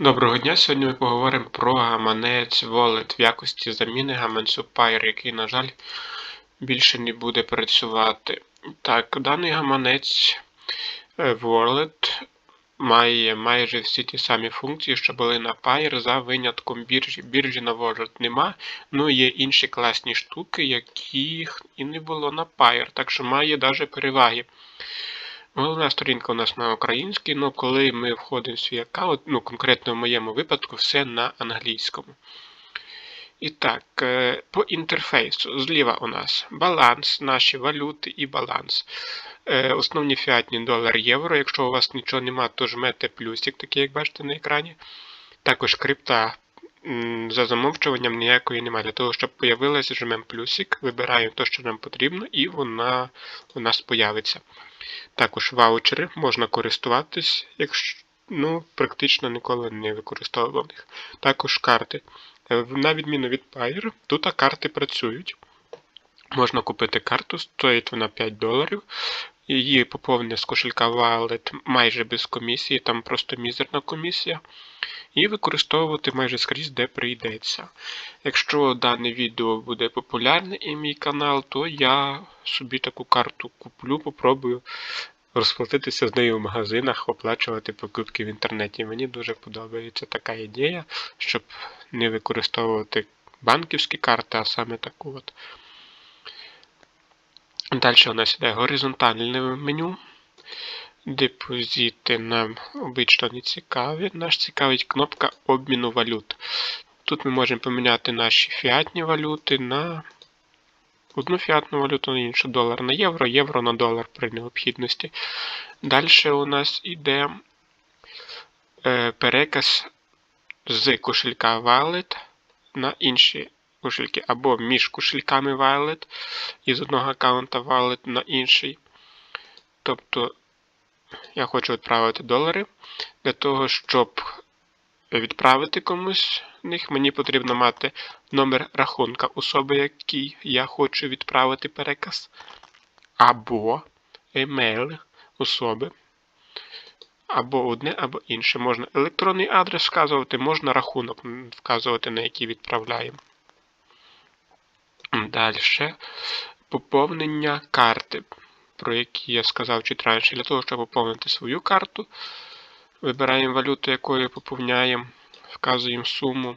Доброго дня! Сьогодні ми поговоримо про гаманець Wallet в якості заміни гаманцю Pyre, який, на жаль, більше не буде працювати. Так, даний гаманець е, Wallet має майже всі ті самі функції, що були на Pyre, за винятком біржі. Біржі на Wallet нема, ну є інші класні штуки, яких і не було на Pyre, так що має навіть переваги. Головна сторінка у нас на українській, але коли ми входимо в свій аккаунт, ну конкретно в моєму випадку, все на англійському. І так, е, по інтерфейсу. Зліва у нас баланс, наші валюти і баланс. Е, основні фіатні долар євро. Якщо у вас нічого немає, то жмете плюсик, такий, як бачите на екрані. Також крипта. За замовчуванням ніякої немає. Для того, щоб появилася, жмемо плюсик, вибираємо те, що нам потрібно, і вона у нас появиться. Також ваучери можна користуватись, якщо ну, практично ніколи не використовував їх. Також карти. Е, на відміну від Pair, тут карти працюють. Можна купити карту, стоїть вона 5 доларів. Її поповнення з кошелька Wallet майже без комісії, там просто мізерна комісія. І використовувати майже скрізь, де прийдеться. Якщо дане відео буде популярне і мій канал, то я собі таку карту куплю, попробую розплатитися з нею в магазинах, оплачувати покупки в інтернеті. Мені дуже подобається така ідея, щоб не використовувати банківські карти, а саме таку от. Далі у нас йде горизонтальне меню. Депозити нам обично не цікаві. Нас цікавить кнопка обміну валют. Тут ми можемо поміняти наші фіатні валюти на одну фіатну валюту, на іншу долар на євро, євро на долар при необхідності. Далі у нас йде е, переказ з кошелька Wallet на інші кошельки, або між кошельками Wallet із одного аккаунта Wallet на інший. Тобто я хочу відправити долари. Для того, щоб відправити комусь них, мені потрібно мати номер рахунка особи, якій я хочу відправити переказ, або емейл особи. Або одне, або інше. Можна електронний адрес вказувати, можна рахунок вказувати, на який відправляємо. Далі. Поповнення карти про які я сказав чуть раніше, для того, щоб поповнити свою карту. Вибираємо валюту, якою поповняємо, вказуємо суму.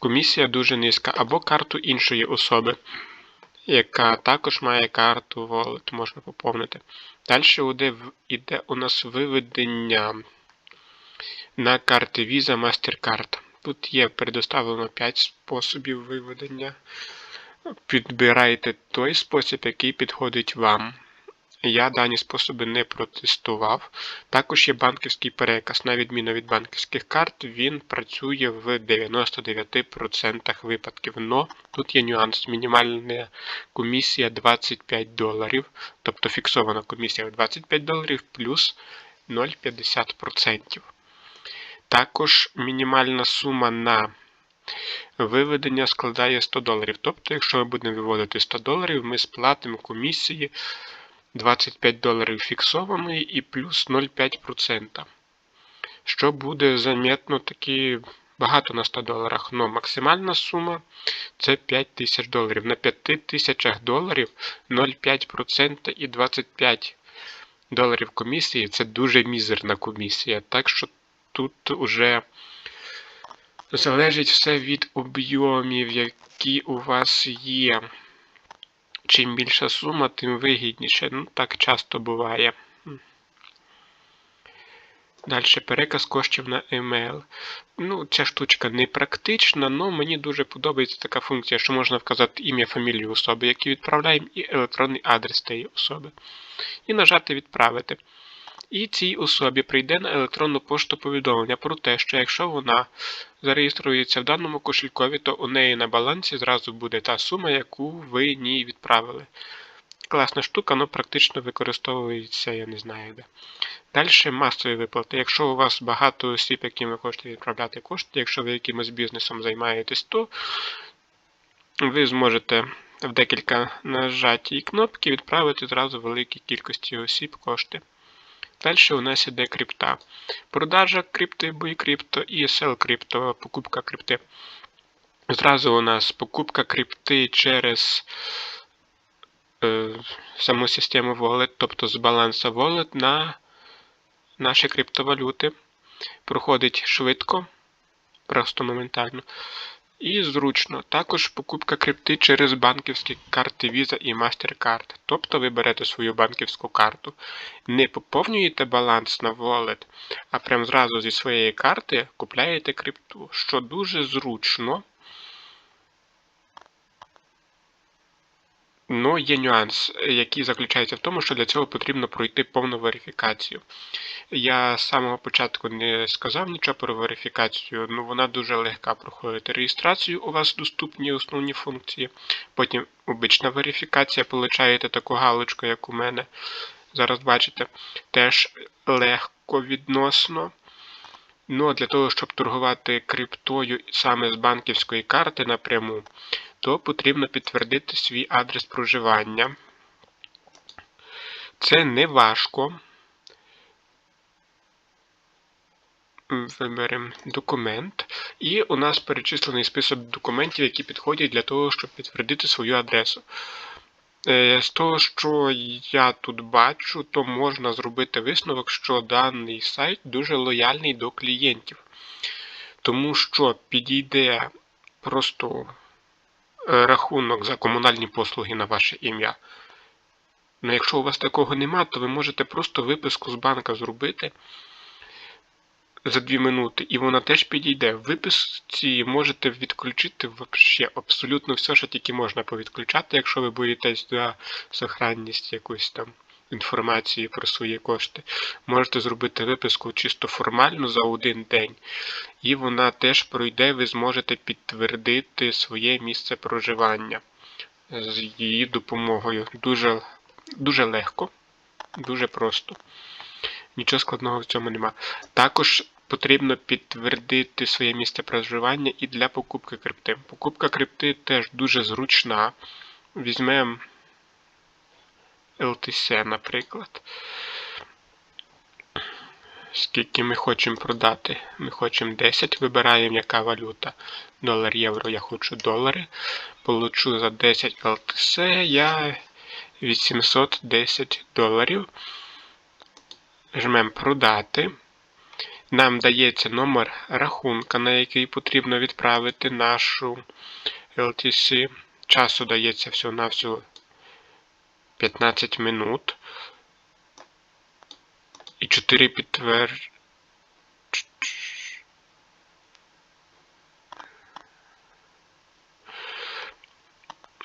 Комісія дуже низька, або карту іншої особи, яка також має карту Wallet, можна поповнити. Далі йде у нас виведення на карти Visa MasterCard. Тут є предоставлено 5 способів виведення. Підбирайте той спосіб, який підходить вам. Я дані способи не протестував. Також є банківський переказ. На відміну від банківських карт, він працює в 99% випадків. Но тут є нюанс. Мінімальна комісія 25 доларів, тобто фіксована комісія 25 доларів плюс 0,50%. Також мінімальна сума на виведення складає 100 доларів. Тобто, якщо ми будемо виводити 100 доларів, ми сплатимо комісії 25 доларів фіксованої і плюс 0,5%. Що буде замітно таки багато на 100 доларах. Но максимальна сума це 5 тисяч доларів. На 5 тисячах доларів 0,5% і 25 доларів комісії це дуже мізерна комісія. Так що тут уже залежить все від об'ємів, які у вас є. Чим більша сума, тим вигідніше. Ну, так часто буває. Далі переказ коштів на email. Ну, Ця штучка не практична, але мені дуже подобається така функція, що можна вказати ім'я фамілію особи, які відправляємо, і електронний адрес тієї особи. І нажати Відправити. І цій особі прийде на електронну пошту повідомлення про те, що якщо вона зареєструється в даному кошелькові, то у неї на балансі зразу буде та сума, яку ви ній відправили. Класна штука, але практично використовується, я не знаю де. Далі масові виплати. Якщо у вас багато осіб, яким ви хочете відправляти кошти, якщо ви якимось бізнесом займаєтесь, то ви зможете в декілька нажатій кнопки відправити зразу великій кількості осіб кошти. Далі у нас іде крипта. Продажа крипти, буй крипто і сел крипто, покупка крипти. Зразу у нас покупка крипти через е, саму систему Wallet, тобто з баланса Wallet на наші криптовалюти. Проходить швидко, просто моментально. І зручно. Також покупка крипти через банківські карти Visa і MasterCard. Тобто ви берете свою банківську карту, не поповнюєте баланс на wallet, а прям зразу зі своєї карти купляєте крипту, що дуже зручно. Ну, є нюанс, який заключається в тому, що для цього потрібно пройти повну верифікацію. Я з самого початку не сказав нічого про верифікацію, ну вона дуже легка проходити реєстрацію, у вас доступні основні функції. Потім обична верифікація, получаєте таку галочку, як у мене. Зараз бачите, теж легко відносно. Ну, а для того, щоб торгувати криптою саме з банківської карти напряму, то потрібно підтвердити свій адрес проживання. Це не важко. Виберемо документ. І у нас перечислений список документів, які підходять для того, щоб підтвердити свою адресу. Е, з того, що я тут бачу, то можна зробити висновок, що даний сайт дуже лояльний до клієнтів. Тому що підійде просто рахунок за комунальні послуги на ваше ім'я. Ну, якщо у вас такого нема, то ви можете просто виписку з банка зробити за 2 минути, і вона теж підійде. В виписці можете відключити вообще абсолютно все, що тільки можна повідключати, якщо ви боїтесь за сохранність якусь там інформації про свої кошти. Можете зробити виписку чисто формально за один день, і вона теж пройде, ви зможете підтвердити своє місце проживання з її допомогою. Дуже, Дуже легко, дуже просто. Нічого складного в цьому нема. Також потрібно підтвердити своє місце проживання і для покупки крипти. Покупка крипти теж дуже зручна. Візьмемо LTC, наприклад. Скільки ми хочемо продати? Ми хочемо 10, вибираємо яка валюта. Долар, євро, я хочу долари. Получу за 10 LTC я 810 доларів. Жмемо продати. Нам дається номер рахунка, на який потрібно відправити нашу LTC. Часу дається всього-навсього 15 минут. І 4 підтвер...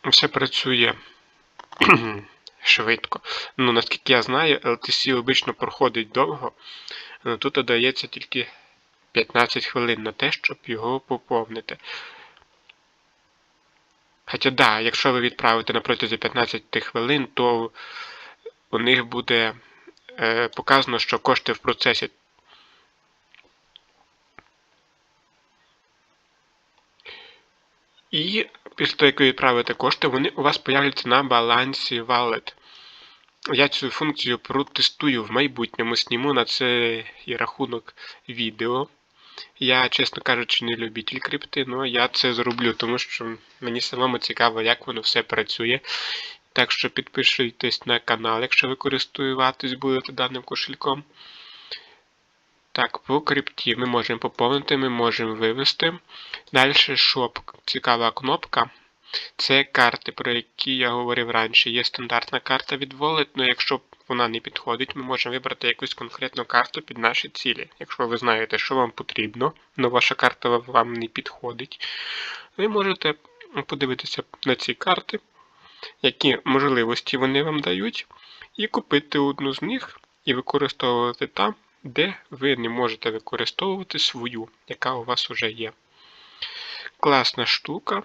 Все працює швидко. Ну, наскільки я знаю, LTC обично проходить довго. Ну, тут додається тільки 15 хвилин на те, щоб його поповнити. Хоча, да, якщо ви відправите на протязі 15 хвилин, то у них буде е, показано, що кошти в процесі. І після того, як ви відправите кошти, вони у вас появляться на балансі Wallet. Я цю функцію протестую в майбутньому, сніму на цей рахунок відео. Я, чесно кажучи, не любитель крипти, але я це зроблю, тому що мені самому цікаво, як воно все працює. Так що підпишитесь на канал, якщо ви користуватись будете даним кошельком. Так, по крипті ми можемо поповнити, ми можемо вивести. Далі шоп, цікава кнопка. Це карти, про які я говорив раніше. Є стандартна карта від Wallet, але якщо вона не підходить, ми можемо вибрати якусь конкретну карту під наші цілі. Якщо ви знаєте, що вам потрібно, але ваша карта вам не підходить, ви можете подивитися на ці карти, які можливості вони вам дають, і купити одну з них і використовувати там, де ви не можете використовувати свою, яка у вас вже є. Класна штука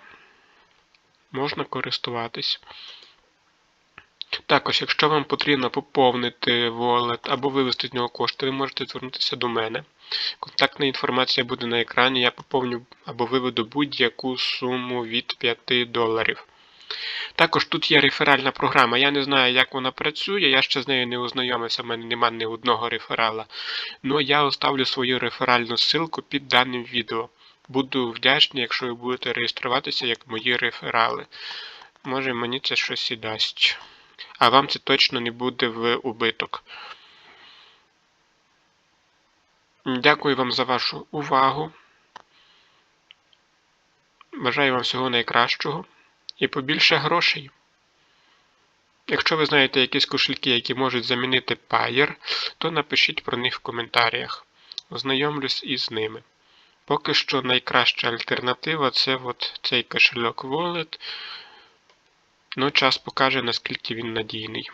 можна користуватись. Також, якщо вам потрібно поповнити wallet або вивести з нього кошти, ви можете звернутися до мене. Контактна інформація буде на екрані. Я поповню або виведу будь-яку суму від 5 доларів. Також тут є реферальна програма. Я не знаю, як вона працює, я ще з нею не ознайомився, в мене немає ні одного реферала. Ну я оставлю свою реферальну ссылку під даним відео. Буду вдячний, якщо ви будете реєструватися як мої реферали. Може мені це щось і дасть. А вам це точно не буде в убиток. Дякую вам за вашу увагу. Бажаю вам всього найкращого і побільше грошей. Якщо ви знаєте якісь кошельки, які можуть замінити Payer, то напишіть про них в коментарях. Ознайомлюсь із ними. Поки що найкраща альтернатива це от цей кошельок Wallet. Ну, час покаже, наскільки він надійний.